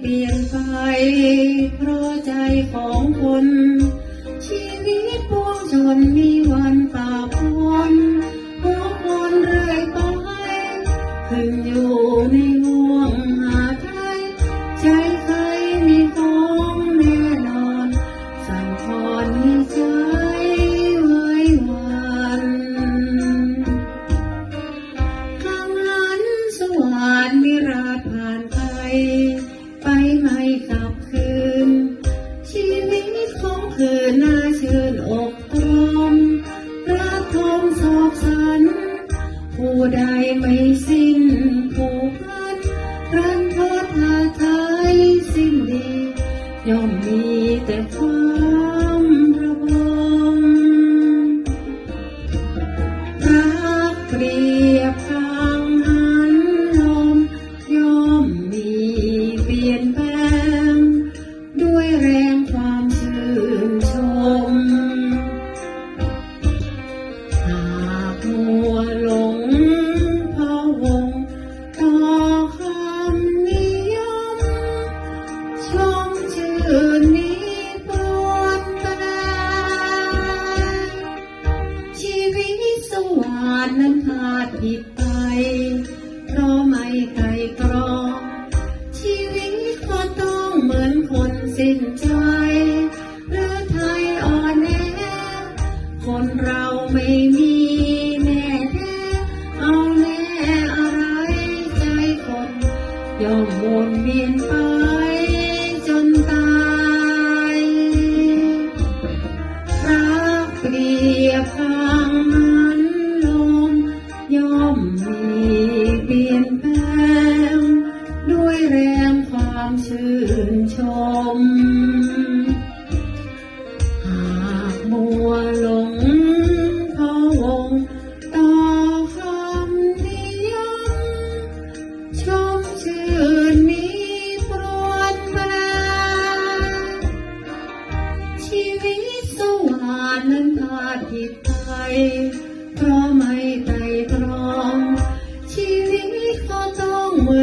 เปลี่ยนไป เพราะใจของคน ชีวิตพวงชนมีวันตาพนหัวคนเรื่อยไปขึ้นอยู่ใน โศกสัน ผู้ใดไม่สิ้นผูกพันรันทดหาไทยสิ้นดีย่อมมี วรรค์นั้นขาดผิดไป เพราะไม่ไกลกรอง ชีวิตก็ต้องเหมือนคนสิ้นใจ หรือไทยอ่อนแอ คนเราไม่มีแน่แท้เอาแน่อะไรใจคนย่อมวนเวียนไป ความชื่นชม หากมัวหลงพะวงต่อคำนิยมชมชื่นนี้ปรวนแปรชีวิตสวรรค์นั้นพาดผิดไปเพราะไม่ไต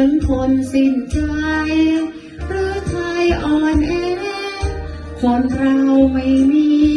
มือนคนสิ้นใจหรือไทยอ่อนแอคนเราไม่มี